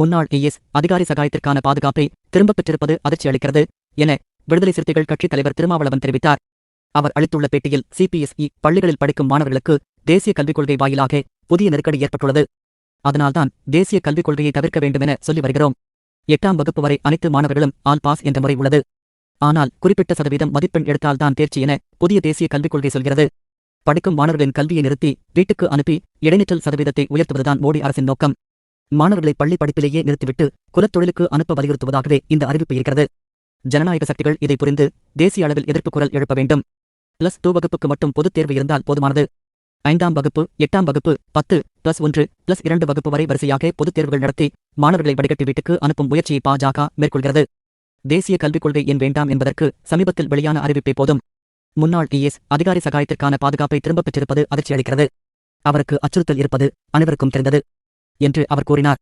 முன்னாள் ஐஎஸ் அதிகாரி சகாயத்திற்கான பாதுகாப்பை திரும்பப் பெற்றிருப்பது அதிர்ச்சி அளிக்கிறது என விடுதலை சிறுத்தைகள் கட்சித் தலைவர் திருமாவளவன் தெரிவித்தார். அவர் அளித்துள்ள பேட்டியில் சிபிஎஸ்இ பள்ளிகளில் படிக்கும் மாணவர்களுக்கு தேசிய கல்விக் கொள்கை வாயிலாக புதிய நெருக்கடி ஏற்பட்டுள்ளது. அதனால்தான் தேசிய கல்விக் கொள்கையை தவிர்க்க வேண்டுமென சொல்லி வருகிறோம். எட்டாம் வகுப்பு வரை அனைத்து மாணவர்களும் ஆல் பாஸ் என்ற முறை உள்ளது. ஆனால் குறிப்பிட்ட சதவீதம் மதிப்பெண் எடுத்தால்தான் தேர்ச்சி என புதிய தேசிய கல்விக் கொள்கை சொல்கிறது. படிக்கும் மாணவர்களின் கல்வியை நிறுத்தி வீட்டுக்கு அனுப்பி இடைநிற்றல் சதவீதத்தை உயர்த்துவதுதான் மோடி அரசின் நோக்கம். மாணவர்களை பள்ளி படிப்பிலேயே நிறுத்திவிட்டு குலத்தொழிலுக்கு அனுப்ப வலியுறுத்துவதாகவே இந்த அறிவிப்பு இருக்கிறது. ஜனநாயக சக்திகள் இதை புரிந்து தேசிய அளவில் எதிர்ப்பு குரல் எழுப்ப வேண்டும். பிளஸ் டூ வகுப்புக்கு மட்டும் பொதுத் தேர்வு இருந்தால் போதுமானது. ஐந்தாம் வகுப்பு எட்டாம் வகுப்பு பத்து பிளஸ் ஒன்று பிளஸ் இரண்டு வகுப்பு வரை வரிசையாக பொதுத் தேர்வுகள் நடத்தி மாணவர்களை வடிகட்டி வீட்டுக்கு அனுப்பும் முயற்சியை பாஜக மேற்கொள்கிறது. தேசிய கல்விக் கொள்கை என் வேண்டாம் என்பதற்கு சமீபத்தில் வெளியான அறிவிப்பே போதும். முன்னாள் இஎஸ் அதிகாரி சகாயத்திற்கான பாதுகாப்பை திரும்பப் பெற்றிருப்பது அதிர்ச்சி அளிக்கிறது அவருக்கு அச்சுறுத்தல் இருப்பது அனைவருக்கும் தெரிந்தது. என்று அவர் கூறினார்.